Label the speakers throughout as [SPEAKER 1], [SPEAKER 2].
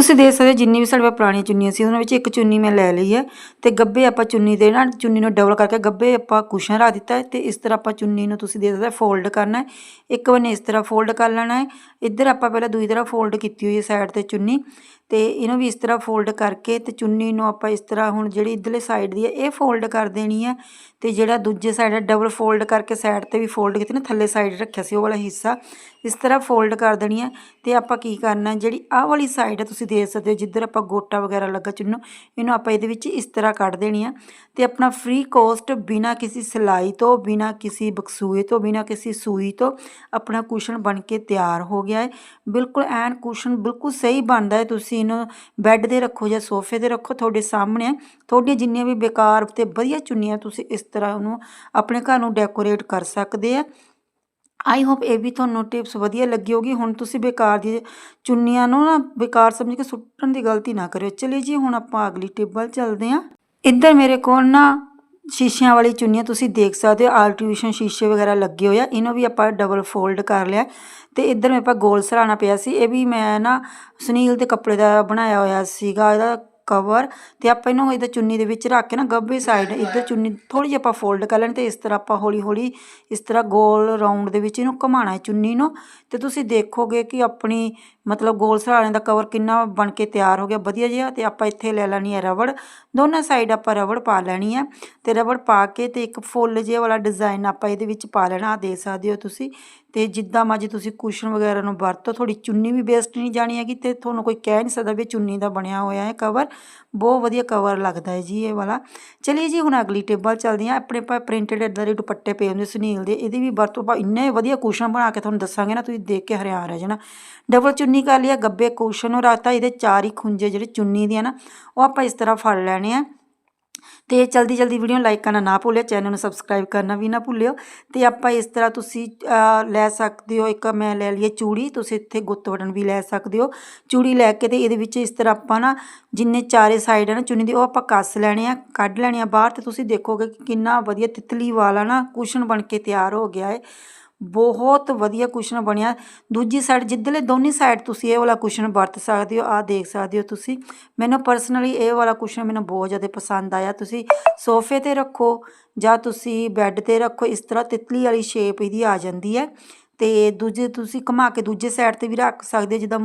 [SPEAKER 1] ਤੁਸੀਂ ਦੇਖ ਸਕਦੇ ਹੋ ਜਿੰਨੀ ਵੀ ਸਾਡੇ ਕੋਲ ਪੁਰਾਣੀਆਂ ਚੁੰਨੀਆਂ ਸੀ, ਉਹਨਾਂ ਵਿੱਚ ਇੱਕ ਚੁੰਨੀ ਮੈਂ ਲੈ ਲਈ ਹੈ ਤੇ ਗੱਬੇ ਆਪਾਂ ਚੁੰਨੀ ਦੇ ਨਾਲ, ਚੁੰਨੀ ਨੂੰ ਡਬਲ ਕਰਕੇ ਗੱਬੇ ਆਪਾਂ ਕੁਸ਼ਨ ਰੱਖ ਦਿੱਤਾ ਹੈ ਤੇ ਇਸ ਤਰ੍ਹਾਂ ਆਪਾਂ ਚੁੰਨੀ ਨੂੰ ਤੁਸੀਂ ਦੇਖ ਸਕਦੇ ਫੋਲਡ ਕਰਨਾ ਹੈ। ਇੱਕ ਬੰਨੇ ਇਸ ਤਰ੍ਹਾਂ ਫੋਲਡ ਕਰ ਲੈਣਾ ਹੈ। ਇੱਧਰ ਆਪਾਂ ਪਹਿਲਾਂ ਦੂਜੀ ਤਰ੍ਹਾਂ ਫੋਲਡ ਕੀਤੀ ਹੋਈ ਹੈ ਸਾਈਡ ਤੇ ਚੁੰਨੀ ਤੇ ਇਹਨੂੰ ਵੀ ਇਸ ਤਰ੍ਹਾਂ ਫੋਲਡ ਕਰਕੇ ਤੇ ਚੁੰਨੀ ਨੂੰ ਆਪਾਂ ਇਸ ਤਰ੍ਹਾਂ ਹੁਣ ਜਿਹੜੀ ਇਧਰਲੇ ਸਾਈਡ ਦੀ ਹੈ, ਇਹ ਫੋਲਡ ਕਰ ਦੇਣੀ ਹੈ ਤੇ ਜਿਹੜਾ ਦੂਜੇ ਸਾਈਡ ਹੈ ਡਬਲ ਫੋਲਡ ਕਰਕੇ ਸਾਈਡ ਤੇ ਵੀ ਫੋਲਡ ਕੀਤੀ ਨਾ, ਥੱਲੇ ਸਾਈਡ ਰੱਖਿਆ ਸੀ, ਉਹ ਵਾਲਾ ਹਿੱਸਾ ਇਸ ਤਰ੍ਹਾਂ ਫੋਲਡ ਕਰ ਦੇਣੀ ਹੈ ਤੇ ਆਪਾਂ ਕੀ ਕਰਨਾ, ਜਿਹੜੀ ਆਹ ਵਾਲੀ ਸਾਈਡ ਹੈ ਤੁਸੀਂ ਦੇਖ ਸਕਦੇ ਹੋ, ਜਿੱਧਰ ਆਪਾਂ ਗੋਟਾ ਵਗੈਰਾ ਲੱਗਾ ਚੁੰਨੂ, ਇਹਨੂੰ ਆਪਾਂ ਇਹਦੇ ਵਿੱਚ ਇਸ ਤਰ੍ਹਾਂ ਕੱਢ ਦੇਣੀ ਹੈ ਤੇ ਆਪਣਾ ਫ੍ਰੀ ਕੋਸਟ ਬਿਨਾ ਕਿਸੇ ਸਿਲਾਈ ਤੋਂ, ਬਿਨਾ ਕਿਸੇ ਬਕਸੂਏ ਤੋਂ, ਬਿਨਾ ਕਿਸੇ ਸੂਈ ਤੋਂ ਆਪਣਾ ਕੁਸ਼ਨ ਬਣ ਕੇ ਤਿਆਰ ਹੋ ਗਿਆ ਹੈ। ਬਿਲਕੁਲ ਐਨ ਕੁਸ਼ਨ ਬਿਲਕੁਲ ਸਹੀ ਬਣਦਾ ਹੈ। ਤੁਸੀਂ ਇਹਨੂੰ ਬੈੱਡ ਦੇ ਰੱਖੋ ਜਾਂ ਸੋਫੇ ਤੇ ਰੱਖੋ, ਤੁਹਾਡੇ ਸਾਹਮਣੇ ਤੁਹਾਡੀਆਂ ਜਿੰਨੀਆਂ ਵੀ ਬੇਕਾਰ ਤੇ ਵਧੀਆ ਚੁੰਨੀਆਂ ਤੁਸੀਂ ਇਸ ਤਰ੍ਹਾਂ ਉਹਨੂੰ ਆਪਣੇ ਘਰ ਨੂੰ ਡੈਕੋਰੇਟ ਕਰ ਸਕਦੇ ਆ। ਆਈ ਹੋਪ ਇਹ ਵੀ ਤੁਹਾਨੂੰ ਟਿਪਸ ਵਧੀਆ ਲੱਗੀ ਹੋਗੀ ਹੁਣ ਤੁਸੀਂ ਬੇਕਾਰ ਦੀ ਚੁੰਨੀਆਂ ਨੂੰ ਨਾ ਬੇਕਾਰ ਸਮਝ ਕੇ ਸੁੱਟਣ ਦੀ ਗਲਤੀ ਨਾ ਕਰਿਓ। ਚਲਿਏ ਜੀ, ਹੁਣ ਆਪਾਂ ਅਗਲੀ ਟਿਪ ਵੱਲ ਚੱਲਦੇ ਹਾਂ। ਇੱਧਰ ਮੇਰੇ ਕੋਲ ਨਾ ਸ਼ੀਸ਼ਿਆਂ ਵਾਲੀ ਚੁੰਨੀਆਂ ਤੁਸੀਂ ਦੇਖ ਸਕਦੇ ਹੋ। ਆਰਟੀਫੀਸ਼ੀਅਲ ਸ਼ੀਸ਼ੇ ਵਗੈਰਾ ਲੱਗੇ ਹੋਏ ਆ। ਇਹਨੂੰ ਵੀ ਆਪਾਂ ਡਬਲ ਫੋਲਡ ਕਰ ਲਿਆ। ਤੇ ਇੱਧਰ ਮੇਰੇ ਪਾ ਗੋਲ ਸਰਾਣਾ ਪਿਆ ਸੀ। ਇਹ ਵੀ ਮੈਂ ਨਾ ਸੁਨੀਲ ਦੇ ਕੱਪੜੇ ਦਾ ਬਣਾਇਆ ਹੋਇਆ ਸੀਗਾ। ਇਹਦਾ ਕਵਰ ਤੇ ਆਪਾਂ ਇਹਨੂੰ ਇਹਦੇ ਚੁੰਨੀ ਦੇ ਵਿੱਚ ਰੱਖ ਕੇ ਨਾ ਗੱਭੇ ਸਾਈਡ ਇੱਧਰ ਚੁੰਨੀ ਥੋੜੀ ਜਿਹੀ ਆਪਾਂ ਫੋਲਡ ਕਰ ਲੈਣੀ ਤੇ ਇਸ ਤਰ੍ਹਾਂ ਆਪਾਂ ਹੌਲੀ ਹੌਲੀ ਇਸ ਤਰ੍ਹਾਂ ਗੋਲ ਰਾਉਂਡ ਦੇ ਵਿੱਚ ਇਹਨੂੰ ਘੁਮਾਉਣਾ ਹੈ ਚੁੰਨੀ ਨੂੰ ਤੇ ਤੁਸੀਂ ਦੇਖੋਗੇ ਕਿ ਆਪਣੀ ਮਤਲਬ ਗੋਲ ਸਰਾਣੇ ਦਾ ਕਵਰ ਕਿੰਨਾ ਬਣ ਕੇ ਤਿਆਰ ਹੋ ਗਿਆ, ਵਧੀਆ ਜਿਹਾ ਤੇ ਆਪਾਂ ਇੱਥੇ ਲੈ ਲੈਣੀ ਹੈ ਰਬੜ। ਦੋਨਾਂ ਸਾਈਡ ਆਪਾਂ ਰਬੜ ਪਾ ਲੈਣੀ ਹੈ ਤੇ ਰਬੜ ਪਾ ਕੇ ਤੇ ਇੱਕ ਫੁੱਲ ਜਿਹਾ ਵਾਲਾ ਡਿਜ਼ਾਈਨ ਆਪਾਂ ਇਹਦੇ ਵਿੱਚ ਪਾ ਲੈਣਾ ਆ ਦੇ ਸਕਦੇ ਹੋ ਤੁਸੀਂ। ਤੇ ਜਿੱਦਾਂ ਮਰਜ਼ੀ ਤੁਸੀਂ ਕੁਸ਼ਨ ਵਗੈਰਾ ਨੂੰ ਵਰਤੋ ਥੋੜੀ ਚੁੰਨੀ ਵੀ ਵੇਸਟ ਨਹੀਂ ਜਾਣੀ ਹੈਗੀ ਤੇ ਤੁਹਾਨੂੰ ਕੋਈ ਕਹਿ ਨਹੀਂ ਸਕਦਾ ਵੀ ਚੁੰਨੀ ਦਾ ਬਣਿਆ ਹੋਇਆ ਹੈ ਕਵਰ ਬਹੁਤ ਵਧੀਆ ਕਵਰ ਲੱਗਦਾ ਹੈ ਜੀ ਇਹ ਵਾਲਾ। ਚਲਿਏ ਜੀ, ਹੁਣ ਅਗਲੀ ਟੇਬਲ ਚੱਲਦੀ ਹਾਂ। ਆਪਣੇ ਪਾ ਪ੍ਰਿੰਟਡ ਇਦਾਂ ਦੇ ਦੁਪੱਟੇ ਪਏ ਹੁੰਦੇ ਸੁਨੀਲ ਦੇ। ਇਹਦੀ ਵੀ ਵਰਤੋਂ ਆਪਾਂ ਇੰਨੇ ਵਧੀਆ ਕੁਸ਼ਨ ਬਣਾ ਕੇ ਤੁਹਾਨੂੰ ਦੱਸਾਂਗੇ ਨਾ, ਤੁਸੀਂ ਦੇਖ ਕੇ ਹਰਿਆ ਰਹਿ ਜਾਣਾ। ਡਬਲ ਚੁੰਨੀ ਕਰ ਲਿਆ, ਗੱਬੇ ਕੁਸ਼ਨ ਨੂੰ ਰੱਖਤਾ ਇਹਦੇ ਚਾਰ ਹੀ ਖੁੰਝੇ ਜਿਹੜੇ ਚੁੰਨੀ ਦੇ ਆ ਨਾ, ਉਹ ਆਪਾਂ ਇਸ ਤਰ੍ਹਾਂ ਫੜ ਲੈਣੇ ਆ। ਤੇ ਜਲਦੀ ਜਲਦੀ ਵੀਡੀਓ ਨੂੰ ਲਾਈਕ ਕਰਨਾ ਨਾ ਭੁੱਲਿਓ ਚੈਨਲ ਨੂੰ ਸਬਸਕ੍ਰਾਈਬ ਕਰਨਾ ਵੀ ਨਾ ਭੁੱਲਿਓ। ਤੇ ਆਪਾਂ ਇਸ ਤਰ੍ਹਾਂ ਤੁਸੀਂ ਲੈ ਸਕਦੇ ਹੋ, ਇੱਕ ਮੈਂ ਲੈ ਲਈ ਚੂੜੀ, ਤੁਸੀਂ ਇੱਥੇ ਗੁੱਤ ਬਟਨ ਵੀ ਲੈ ਸਕਦੇ ਹੋ। ਚੂੜੀ ਲੈ ਕੇ ਤੇ ਇਹਦੇ ਵਿੱਚ ਇਸ ਤਰ੍ਹਾਂ ਆਪਾਂ ਨਾ ਜਿੰਨੇ ਚਾਰੇ ਸਾਈਡ ਹੈ ਨਾ ਚੁੰਨੀ ਦੇ, ਉਹ ਆਪਾਂ ਕੱਸ ਲੈਣੇ ਆ, ਕੱਢ ਲੈਣੇ ਆ ਬਾਹਰ ਤੇ ਤੁਸੀਂ ਦੇਖੋਗੇ ਕਿ ਕਿੰਨਾ ਵਧੀਆ ਤਿਤਲੀ ਵਾਲਾ ਨਾ ਕੁਸ਼ਨ ਬਣ ਕੇ ਤਿਆਰ ਹੋ ਗਿਆ ਹੈ। ਬਹੁਤ ਵਧੀਆ ਕੁਸ਼ਨ ਬਣਿਆ। ਦੂਜੀ ਸਾਈਡ ਜਿੱਧਰਲੇ ਦੋਨੀ ਸਾਈਡ ਤੁਸੀਂ ਇਹ ਵਾਲਾ ਕੁਸ਼ਨ ਵਰਤ ਸਕਦੇ ਹੋ, ਆਹ ਦੇਖ ਸਕਦੇ ਹੋ ਤੁਸੀਂ। ਮੈਨੂੰ ਪਰਸਨਲੀ ਇਹ ਵਾਲਾ ਕੁਸ਼ਨ ਮੈਨੂੰ ਬਹੁਤ ਜ਼ਿਆਦਾ ਪਸੰਦ ਆਇਆ। ਤੁਸੀਂ ਸੋਫੇ ਤੇ ਰੱਖੋ ਜਾਂ ਤੁਸੀਂ ਬੈੱਡ ਤੇ ਰੱਖੋ, ਇਸ ਤਰ੍ਹਾਂ ਤਿਤਲੀ ਵਾਲੀ ਸ਼ੇਪ ਇਹਦੀ ਆ ਜਾਂਦੀ ਹੈ। ਤੇ ਦੂਜੇ ਤੁਸੀਂ ਘੁਮਾ ਕੇ ਦੂਜੇ ਸਾਈਡ ਤੇ ਵੀ ਰੱਖ ਸਕਦੇ ਹੋ, ਜਿੱਦਾਂ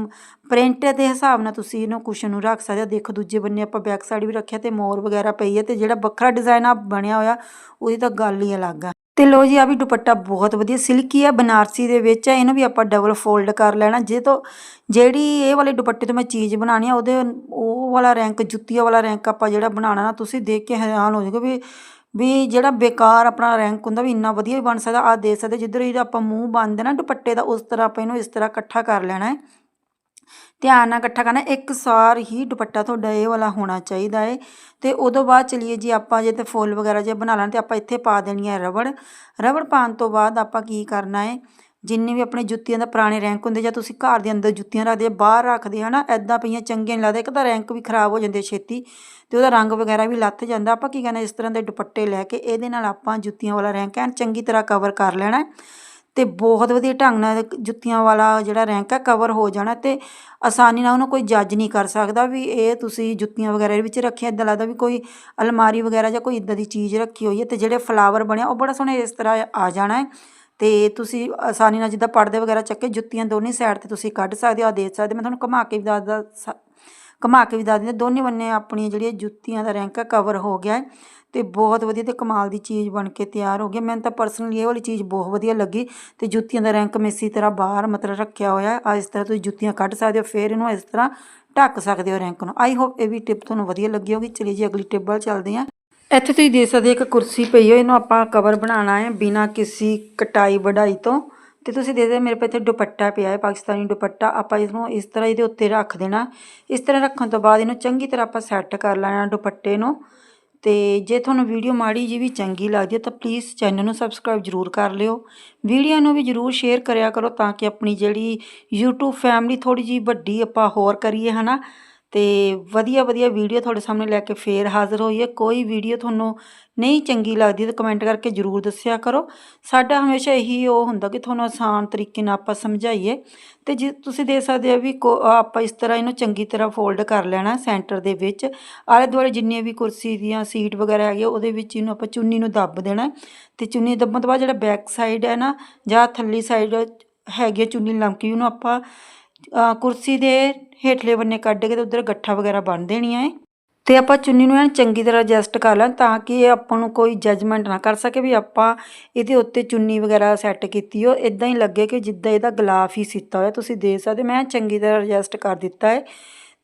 [SPEAKER 1] ਪ੍ਰਿੰਟ ਦੇ ਹਿਸਾਬ ਨਾਲ ਤੁਸੀਂ ਇਹਨੂੰ ਕੁਸ਼ਨ ਨੂੰ ਰੱਖ ਸਕਦੇ ਹੋ। ਦੇਖੋ ਦੂਜੇ ਬੰਨੇ ਆਪਾਂ ਬੈਕ ਸਾਈਡ ਵੀ ਰੱਖਿਆ ਤੇ ਮੋਰ ਵਗੈਰਾ ਪਈ ਹੈ ਤੇ ਜਿਹੜਾ ਵੱਖਰਾ ਡਿਜ਼ਾਈਨ ਆ ਬਣਿਆ ਹੋਇਆ, ਉਹਦੀ ਤਾਂ ਗੱਲ ਹੀ ਅਲੱਗ ਆ। ਤੇ ਲੋ ਜੀ ਆ ਵੀ ਦੁਪੱਟਾ ਬਹੁਤ ਵਧੀਆ ਸਿਲਕੀ ਆ, ਬਨਾਰਸੀ ਦੇ ਵਿੱਚ ਆ, ਇਹਨੂੰ ਵੀ ਆਪਾਂ ਡਬਲ ਫੋਲਡ ਕਰ ਲੈਣਾ। ਜੇ ਤੋਂ, ਜਿਹੜੀ ਇਹ ਵਾਲੇ ਦੁਪੱਟੇ ਤੋਂ ਮੈਂ ਚੀਜ਼ ਬਣਾਣੀ ਆ, ਉਹਦੇ, ਉਹ ਵਾਲਾ ਰੈਂਕ ਜੁੱਤੀਆਂ ਵਾਲਾ ਰੈਂਕ ਆਪਾਂ ਜਿਹੜਾ ਬਣਾਉਣਾ ਨਾ, ਤੁਸੀਂ ਦੇਖ ਕੇ ਹੈਰਾਨ ਹੋ ਜਾਓਗੇ ਵੀ ਵੀ ਜਿਹੜਾ ਬੇਕਾਰ ਆਪਣਾ ਰੈਂਕ ਹੁੰਦਾ, ਵੀ ਇੰਨਾ ਵਧੀਆ ਵੀ ਬਣ ਸਕਦਾ। ਆ ਦੇ ਸਕਦੇ, ਜਿੱਧਰ ਇਹਦਾ ਆਪਾਂ ਮੂੰਹ ਬੰਨਦੇ ਨਾ ਦੁਪੱਟੇ ਦਾ, ਉਸ ਤਰ੍ਹਾਂ ਆਪਾਂ ਇਹਨੂੰ ਇਸ ਤਰ੍ਹਾਂ ਇਕੱਠਾ ਕਰ ਲੈਣਾ ਹੈ। ਧਿਆਨ ਨਾਲ ਇਕੱਠਾ ਕਰਨਾ, ਇੱਕ ਸਾਰ ਹੀ ਦੁਪੱਟਾ ਤੁਹਾਡਾ ਇਹ ਵਾਲਾ ਹੋਣਾ ਚਾਹੀਦਾ ਹੈ ਤੇ ਉਦੋਂ ਬਾਅਦ ਚਲੀਏ ਜੀ ਆਪਾਂ ਜੇ ਤੇ ਫੁੱਲ ਵਗੈਰਾ ਜੇ ਬਣਾ ਲੈਣ ਤੇ ਆਪਾਂ ਇੱਥੇ ਪਾ ਦੇਣੀ ਹੈ ਰਬੜ। ਰਬੜ ਪਾਉਣ ਤੋਂ ਬਾਅਦ ਆਪਾਂ ਕੀ ਕਰਨਾ ਹੈ ਜਿੰਨੇ ਵੀ ਆਪਣੇ ਜੁੱਤੀਆਂ ਦਾ ਪੁਰਾਣੇ ਰੈਂਕ ਹੁੰਦੇ ਜਾਂ ਤੁਸੀਂ ਘਰ ਦੇ ਅੰਦਰ ਜੁੱਤੀਆਂ ਰੱਖਦੇ, ਬਾਹਰ ਰੱਖਦੇ ਆ ਨਾ ਐਦਾਂ ਪਈਆਂ ਚੰਗੀਆਂ ਨਹੀਂ ਲੱਗਦਾ, ਇੱਕ ਤਾਂ ਰੈਂਕ ਵੀ ਖਰਾਬ ਹੋ ਜਾਂਦੇ ਛੇਤੀ ਤੇ ਉਹਦਾ ਰੰਗ ਵਗੈਰਾ ਵੀ ਲੱਥ ਜਾਂਦਾ। ਆਪਾਂ ਕੀ ਕਰਨਾ, ਇਸ ਤਰ੍ਹਾਂ ਦੇ ਦੁਪੱਟੇ ਲੈ ਕੇ ਇਹਦੇ ਨਾਲ ਆਪਾਂ ਜੁੱਤੀਆਂ ਵਾਲਾ ਰੈਂਕ ਐਨ ਚੰਗੀ ਤਰ੍ਹਾਂ ਕਵਰ ਕਰ ਲੈਣਾ। ਅਤੇ ਬਹੁਤ ਵਧੀਆ ਢੰਗ ਨਾਲ ਜੁੱਤੀਆਂ ਵਾਲਾ ਜਿਹੜਾ ਰੈਂਕ ਹੈ ਕਵਰ ਹੋ ਜਾਣਾ ਅਤੇ ਆਸਾਨੀ ਨਾਲ ਉਹਨੂੰ ਕੋਈ ਜੱਜ ਨਹੀਂ ਕਰ ਸਕਦਾ ਵੀ ਇਹ ਤੁਸੀਂ ਜੁੱਤੀਆਂ ਵਗੈਰਾ ਦੇ ਵਿੱਚ ਰੱਖੀਆਂ, ਇੱਦਾਂ ਲੱਗਦਾ ਵੀ ਕੋਈ ਅਲਮਾਰੀ ਵਗੈਰਾ ਜਾਂ ਕੋਈ ਇੱਦਾਂ ਦੀ ਚੀਜ਼ ਰੱਖੀ ਹੋਈ ਹੈ ਅਤੇ ਜਿਹੜੇ ਫਲਾਵਰ ਬਣਿਆ ਉਹ ਬੜਾ ਸੋਹਣਾ ਇਸ ਤਰ੍ਹਾਂ ਆ ਜਾਣਾ ਹੈ ਤੇ ਤੁਸੀਂ ਆਸਾਨੀ ਨਾਲ ਜਿੱਦਾਂ ਪਰਦੇ ਵਗੈਰਾ ਚੱਕੇ ਜੁੱਤੀਆਂ ਦੋਨੇ ਸਾਈਡ ਤੇ ਤੁਸੀਂ ਕੱਢ ਸਕਦੇ ਹੋ ਆ ਦੇਖ ਸਕਦੇ ਮੈਂ ਤੁਹਾਨੂੰ ਘੁਮਾ ਕੇ ਵੀ ਦੱਸਦਾ ਸ- ਘੁਮਾ ਕੇ ਵੀ ਦੱਸ ਦਿੰਦੇ। ਦੋਨੇ ਬੰਨੇ ਆਪਣੀਆਂ ਜਿਹੜੀਆਂ ਜੁੱਤੀਆਂ ਦਾ ਰੈਂਕ ਹੈ ਕਵਰ ਹੋ ਗਿਆ ਹੈ ਤੇ ਬਹੁਤ ਵਧੀਆ ਤੇ ਕਮਾਲ ਦੀ ਚੀਜ਼ ਬਣ ਕੇ ਤਿਆਰ ਹੋ ਗਈ। ਮੈਨੂੰ ਤਾਂ ਪਰਸਨਲੀ ਇਹ ਵਾਲੀ ਚੀਜ਼ ਬਹੁਤ ਵਧੀਆ ਲੱਗੀ ਤੇ ਜੁੱਤੀਆਂ ਦਾ ਰੈਂਕ ਮੈਂ ਇਸੇ ਤਰ੍ਹਾਂ ਬਾਹਰ ਮਤਲਬ ਰੱਖਿਆ ਹੋਇਆ ਆ ਇਸ ਤਰ੍ਹਾਂ ਤੁਸੀਂ ਜੁੱਤੀਆਂ ਕੱਢ ਸਕਦੇ ਹੋ, ਫਿਰ ਇਹਨੂੰ ਇਸ ਤਰ੍ਹਾਂ ਢੱਕ ਸਕਦੇ ਹੋ ਰੈਂਕ ਨੂੰ। ਆਈ ਹੋਪ ਇਹ ਵੀ ਟਿਪ ਤੁਹਾਨੂੰ ਵਧੀਆ ਲੱਗੀ ਹੋਗੀ ਚਲਿਏ ਜੀ, ਅਗਲੀ ਟਿਪ ਵੱਲ ਚੱਲਦੇ ਹਾਂ। ਇੱਥੇ ਤੁਸੀਂ ਦੇਖ ਸਕਦੇ ਇੱਕ ਕੁਰਸੀ ਪਈ ਹੋ ਇਹਨੂੰ ਆਪਾਂ ਕਵਰ ਬਣਾਉਣਾ ਹੈ ਬਿਨਾਂ ਕਿਸੇ ਕਟਾਈ ਵਢਾਈ ਤੋਂ। ਅਤੇ ਤੁਸੀਂ ਦੇਖਦੇ ਹੋ ਮੇਰੇ ਪਾ ਇੱਥੇ ਦੁਪੱਟਾ ਪਿਆ ਹੈ, ਪਾਕਿਸਤਾਨੀ ਦੁਪੱਟਾ। ਆਪਾਂ ਇਸਨੂੰ ਇਸ ਤਰ੍ਹਾਂ ਇਹਦੇ ਉੱਤੇ ਰੱਖ ਦੇਣਾ। ਇਸ ਤਰ੍ਹਾਂ ਰੱਖਣ ਤੋਂ ਬਾਅਦ ਇਹਨੂੰ ਚੰਗੀ ਤਰ੍ਹਾਂ ਆਪਾਂ ਸੈੱਟ ਕਰ ਲੈਣਾ ਦੁਪੱਟੇ ਨੂੰ। ਤੇ ਜੇ ਤੁਹਾਨੂੰ ਵੀਡੀਓ ਮਾੜੀ ਜੀ ਵੀ ਚੰਗੀ ਲੱਗਦੀ ਹੈ, ਤਾਂ ਪਲੀਜ਼ ਚੈਨਲ ਨੂੰ ਸਬਸਕ੍ਰਾਈਬ ਜ਼ਰੂਰ ਕਰ ਲਿਓ। ਵੀਡੀਓ ਨੂੰ ਵੀ ਜ਼ਰੂਰ ਸ਼ੇਅਰ ਕਰਿਆ ਕਰੋ ਤਾਂ ਕਿ ਆਪਣੀ ਜਿਹੜੀ YouTube ਫੈਮਿਲੀ ਥੋੜੀ ਜੀ ਵੱਡੀ ਆਪਾਂ ਹੋਰ ਕਰੀਏ, ਹਨਾ? ਅਤੇ ਵਧੀਆ ਵਧੀਆ ਵੀਡੀਓ ਤੁਹਾਡੇ ਸਾਹਮਣੇ ਲੈ ਕੇ ਫੇਰ ਹਾਜ਼ਰ ਹੋਈ ਹੈ। ਕੋਈ ਵੀਡੀਓ ਤੁਹਾਨੂੰ ਨਹੀਂ ਚੰਗੀ ਲੱਗਦੀ ਤਾਂ ਕਮੈਂਟ ਕਰਕੇ ਜਰੂਰ ਦੱਸਿਆ ਕਰੋ। ਸਾਡਾ ਹਮੇਸ਼ਾ ਇਹੀ ਉਹ ਹੁੰਦਾ ਕਿ ਤੁਹਾਨੂੰ ਆਸਾਨ ਤਰੀਕੇ ਨਾਲ ਆਪਾਂ ਸਮਝਾਈਏ ਤੇ ਜੇ ਤੁਸੀਂ ਦੇਖ ਸਕਦੇ ਹੋ ਵੀ ਕੋ- ਆਪਾਂ ਇਸ ਤਰ੍ਹਾਂ ਇਹਨੂੰ ਚੰਗੀ ਤਰ੍ਹਾਂ ਫੋਲਡ ਕਰ ਲੈਣਾ ਸੈਂਟਰ ਦੇ ਵਿੱਚ। ਆਲੇ ਦੁਆਲੇ ਜਿੰਨੀਆਂ ਵੀ ਕੁਰਸੀ ਦੀਆਂ ਸੀਟ ਵਗੈਰਾ ਹੈਗੀ ਆ, ਉਹਦੇ ਵਿੱਚ ਇਹਨੂੰ ਆਪਾਂ ਚੁੰਨੀ ਨੂੰ ਦੱਬ ਦੇਣਾ ਤੇ ਚੁੰਨੀ ਦੱਬਣ ਤੋਂ ਬਾਅਦ ਜਿਹੜਾ ਬੈਕ ਸਾਈਡ ਹੈ ਨਾ ਜਾਂ ਥੱਲੀ ਸਾਈਡ ਹੈਗੀ ਆ ਚੁੰਨੀ ਲਮਕੀ ਉਹਨੂੰ ਆਪਾਂ ਕੁਰਸੀ ਦੇ ਹੇਠਲੇ ਬੰਨੇ ਕੱਢ ਕੇ ਤੇ ਉਧਰ ਗੱਠਾ ਵਗੈਰਾ ਬੰਨ ਦੇਣੀਆਂ ਏ। ਤੇ ਆਪਾਂ ਚੁੰਨੀ ਨੂੰ ਐਨ ਚੰਗੀ ਤਰ੍ਹਾਂ ਐਡਜਸਟ ਕਰ ਲਾਂ ਤਾਂ ਕਿ ਇਹ ਆਪਾਂ ਨੂੰ ਕੋਈ ਜਜਮੈਂਟ ਨਾ ਕਰ ਸਕੇ ਵੀ ਆਪਾਂ ਇਹਦੇ ਉੱਤੇ ਚੁੰਨੀ ਵਗੈਰਾ ਸੈੱਟ ਕੀਤੀ ਹੋ ਇਦਾਂ ਹੀ ਲੱਗੇ ਕਿ ਜਿੱਦਾਂ ਇਹਦਾ ਗਲਾਫ ਹੀ ਸੀਤਾ ਹੋਇਆ, ਤੁਸੀਂ ਦੇਖ ਸਕਦੇ ਮੈਂ ਚੰਗੀ ਤਰ੍ਹਾਂ ਐਡਜਸਟ ਕਰ ਦਿੱਤਾ ਹੈ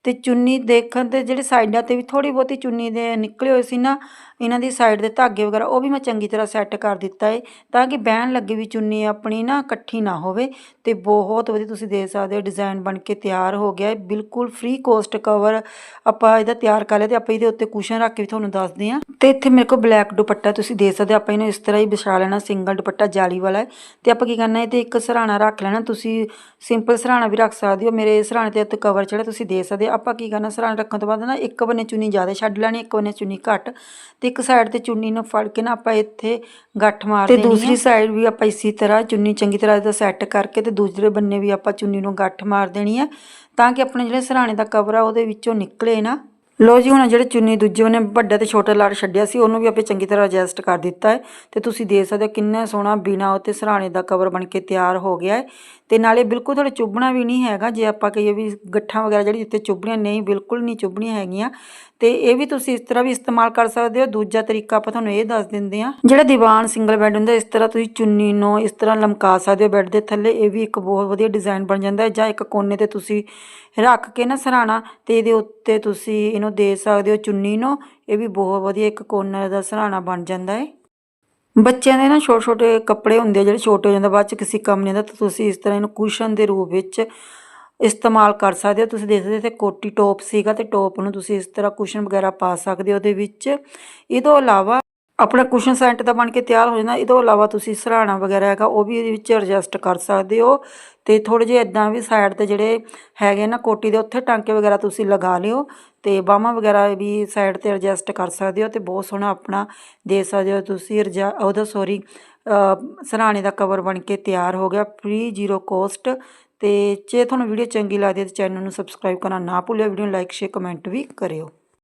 [SPEAKER 1] ਤੇ ਚੁੰਨੀ ਦੇਖਣ ਤੇ ਜਿਹੜੇ ਸਾਈਡਾਂ ਤੇ ਵੀ ਥੋੜੀ ਬਹੁਤੀ ਚੁੰਨੀ ਦੇ ਨਿਕਲੇ ਹੋਏ ਸੀ ਨਾ, ਇਹਨਾਂ ਦੀ ਸਾਈਡ ਦੇ ਧਾਗੇ ਵਗੈਰਾ, ਉਹ ਵੀ ਮੈਂ ਚੰਗੀ ਤਰ੍ਹਾਂ ਸੈੱਟ ਕਰ ਦਿੱਤਾ ਹੈ ਤਾਂ ਕਿ ਬਹਿਣ ਲੱਗੇ ਵੀ ਚੁੰਨੀ ਆਪਣੀ ਨਾ ਇਕੱਠੀ ਨਾ ਹੋਵੇ ਤੇ ਬਹੁਤ ਵਧੀਆ ਤੁਸੀਂ ਦੇਖ ਸਕਦੇ ਹੋ ਡਿਜ਼ਾਈਨ ਬਣ ਕੇ ਤਿਆਰ ਹੋ ਗਿਆ ਹੈ ਬਿਲਕੁਲ ਫ੍ਰੀ ਕੋਸਟ ਕਵਰ ਆਪਾਂ ਇਹਦਾ ਤਿਆਰ ਕਰ ਲਿਆ ਤੇ ਆਪਾਂ ਇਹਦੇ ਉੱਤੇ ਕੁਸ਼ਨ ਰੱਖ ਕੇ ਵੀ ਤੁਹਾਨੂੰ ਦੱਸਦੇ ਹਾਂ। ਤੇ ਇੱਥੇ ਮੇਰੇ ਕੋਲ ਬਲੈਕ ਦੁਪੱਟਾ ਤੁਸੀਂ ਦੇਖ ਸਕਦੇ ਹੋ, ਆਪਾਂ ਇਹਨੂੰ ਇਸ ਤਰ੍ਹਾਂ ਹੀ ਵਿਛਾ ਲੈਣਾ ਸਿੰਗਲ ਦੁਪੱਟਾ ਜਾਲੀ ਵਾਲਾ ਹੈ ਤੇ ਆਪਾਂ ਕੀ ਕਰਨਾ ਇਹ ਇਹਦੇ ਇੱਕ ਸਰਾਣਾ ਰੱਖ ਲੈਣਾ, ਤੁਸੀਂ ਸਿੰਪਲ ਸਰਾਣਾ ਵੀ ਰੱਖ ਸਕਦੇ ਹੋ, ਮੇਰੇ ਸਰਾਣੇ ਤੇ ਉੱਤੇ ਕਵਰ ਜਿਹੜਾ ਤੁਸੀਂ ਦੇ ਸਕਦੇ ਆਪਾਂ ਕੀ ਕਰਨਾ ਸਰਾਣਾ ਰੱਖਣ ਤੋਂ ਬਾਅਦ ਨਾ ਇੱਕ ਬੰਨੇ ਚੁੰਨੀ ਜ਼ਿਆਦਾ ਛੱਡ ਲੈਣੀ ਇੱਕ ਬੰਨੇ ਚੁੰਨੀ ਘੱਟ ਤੇ ਇੱਕ ਸਾਈਡ ਤੇ ਚੁੰਨੀ ਨੂੰ ਫੜ ਕੇ ਨਾ ਆਪਾਂ ਇੱਥੇ ਗੱਠ ਮਾਰ ਦੇਣੀ ਤੇ ਦੂਸਰੀ ਸਾਈਡ ਵੀ ਆਪਾਂ ਇਸੇ ਤਰ੍ਹਾਂ ਚੁੰਨੀ ਚੰਗੀ ਤਰ੍ਹਾਂ ਇਹਦਾ ਸੈੱਟ ਕਰਕੇ ਤੇ ਦੂਸਰੇ ਬੰਨੇ ਵੀ ਆਪਾਂ ਚੁੰਨੀ ਨੂੰ ਗੱਠ ਮਾਰ ਦੇਣੀ ਹੈ ਤਾਂ ਕਿ ਆਪਣੇ ਜਿਹੜੇ ਸਰਾਣੇ ਦਾ ਕਵਰ ਆ ਉਹਦੇ ਵਿੱਚੋਂ ਨਿਕਲੇ ਨਾ। ਲੋ ਜੀ, ਹੁਣ ਜਿਹੜੇ ਚੁੰਨੀ ਦੂਜੇ, ਉਹਨੇ ਵੱਡਾ ਤੇ ਛੋਟਾ ਲੜ ਛੱਡਿਆ ਸੀ, ਉਹਨੂੰ ਵੀ ਆਪੇ ਚੰਗੀ ਤਰ੍ਹਾਂ ਐਡਜਸਟ ਕਰ ਦਿੱਤਾ ਹੈ। ਤੇ ਤੁਸੀਂ ਦੇਖ ਸਕਦੇ ਹੋ ਕਿੰਨਾ ਸੋਹਣਾ ਬਿਨਾ ਉੱਤੇ ਸਰਾਣੇ ਦਾ ਕਵਰ ਬਣ ਕੇ ਤਿਆਰ ਹੋ ਗਿਆ ਹੈ। ਤੇ ਨਾਲੇ ਬਿਲਕੁਲ ਥੋੜਾ ਚੁੱਭਣਾ ਵੀ ਨਹੀਂ ਹੈਗਾ, ਜੇ ਆਪਾਂ ਕਹੀਏ ਵੀ ਗੱਠਾਂ ਵਗੈਰਾ ਜਿਹੜੀ ਜਿੱਥੇ ਚੁੱਭਣੀਆਂ, ਨਹੀਂ, ਬਿਲਕੁਲ ਨਹੀਂ ਚੁੱਭਣੀਆਂ ਹੈਗੀਆਂ। ਤੇ ਇਹ ਵੀ ਤੁਸੀਂ ਇਸ ਤਰ੍ਹਾਂ ਵੀ ਇਸਤੇਮਾਲ ਕਰ ਸਕਦੇ ਹੋ। ਦੂਜਾ ਤਰੀਕਾ ਆਪਾਂ ਤੁਹਾਨੂੰ ਇਹ ਦੱਸ ਦਿੰਦੇ ਆ ਜਿਹੜਾ ਦੀਵਾਨ ਸਿੰਗਲ ਬੈੱਡ ਹੁੰਦਾ, ਇਸ ਤਰ੍ਹਾਂ ਤੁਸੀਂ ਚੁੰਨੀ ਨੂੰ ਇਸ ਤਰ੍ਹਾਂ ਲਮਕਾ ਸਕਦੇ ਹੋ ਬੈੱਡ ਦੇ ਥੱਲੇ। ਇਹ ਵੀ ਇੱਕ ਬਹੁਤ ਵਧੀਆ ਡਿਜ਼ਾਈਨ ਬਣ ਜਾਂਦਾ ਹੈ। ਜਾਂ ਇੱਕ ਕੋਨੇ ਤੇ ਤੁਸੀਂ ਰੱਖ ਕੇ ਨਾ ਸਰਾਣਾ, ਤੇ ਇਹਦੇ ਉੱਤੇ ਤੁਸੀਂ ਇਹਨੂੰ ਦੇ ਸਕਦੇ ਹੋ ਚੁੰਨੀ ਨੂੰ। ਇਹ ਵੀ ਬਹੁਤ ਵਧੀਆ ਇੱਕ ਕੋਨੇ ਦਾ ਸਰਾਣਾ ਬਣ ਜਾਂਦਾ ਹੈ। ਬੱਚਿਆਂ ਦੇ ਨਾ ਛੋਟੇ ਛੋਟੇ ਕੱਪੜੇ ਹੁੰਦੇ ਆ, ਜਿਹੜੇ ਛੋਟੇ ਹੋ ਜਾਂਦੇ ਬਾਅਦ ਚ ਕਿਸੇ ਕੰਮ ਨਹੀਂ ਆਉਂਦਾ, ਤਾਂ ਤੁਸੀਂ ਇਸ ਤਰ੍ਹਾਂ ਇਹਨੂੰ ਕੁਸ਼ਨ ਦੇ ਰੂਪ ਵਿੱਚ ਇਸਤੇਮਾਲ ਕਰ ਸਕਦੇ ਹੋ। ਤੁਸੀਂ ਦੇਖਦੇ ਸਕਦੇ ਹੋ ਤੇ ਕੋਟੀ ਟੋਪ ਸੀਗਾ ਤੇ ਟੋਪ ਨੂੰ ਤੁਸੀਂ ਇਸ ਤਰ੍ਹਾਂ ਕੁਸ਼ਨ ਵਗੈਰਾ ਪਾ ਸਕਦੇ ਹੋ ਉਹਦੇ ਵਿੱਚ। ਇਹ ਤੋਂ ਇਲਾਵਾ ਆਪਣਾ ਕੁਸ਼ਨ ਸੈਂਟ ਦਾ ਬਣ ਕੇ ਤਿਆਰ ਹੋ ਜਾਂਦਾ। ਇਹ ਤੋਂ ਇਲਾਵਾ ਤੁਸੀਂ ਸਰਾਣਾ ਵਗੈਰਾ ਹੈਗਾ, ਉਹ ਵੀ ਇਹਦੇ ਵਿੱਚ ਐਡਜਸਟ ਕਰ ਸਕਦੇ ਹੋ। ਤੇ ਥੋੜੇ ਜਿਹੇ ਇਦਾਂ ਵੀ ਸਾਈਡ ਤੇ ਜਿਹੜੇ ਹੈਗੇ ਨਾ ਕੋਟੀ ਦੇ, ਉੱਥੇ ਟਾਂਕੇ ਵਗੈਰਾ ਤੁਸੀਂ ਲਗਾ ਲਿਓ ਤੇ ਬਾਹਾਂ ਵਗੈਰਾ ਵੀ ਸਾਈਡ ਤੇ ਐਡਜਸਟ ਕਰ ਸਕਦੇ ਹੋ ਤੇ ਬਹੁਤ ਸੋਹਣਾ ਆਪਣਾ ਦੇ ਸਕਦੇ ਹੋ ਤੁਸੀਂ ਰਜਾ, ਉਹਦਾ ਸੌਰੀ ਸਰਾਣੇ ਦਾ ਕਵਰ ਬਣ ਕੇ ਤਿਆਰ ਹੋ ਗਿਆ। ਫ੍ਰੀ ਜ਼ੀਰੋ ਕੋਸਟ ਤੇ ਜੇ ਤੁਹਾਨੂੰ ਵੀਡੀਓ ਚੰਗੀ ਲੱਗਦੀ ਹੈ ਤਾਂ ਚੈਨਲ ਨੂੰ ਸਬਸਕ੍ਰਾਈਬ ਕਰਨਾ ਨਾ ਭੁੱਲਿਓ ਵੀਡੀਓ ਨੂੰ ਲਾਈਕ ਸ਼ੇਅਰ ਕਮੈਂਟ ਵੀ ਕਰਿਓ।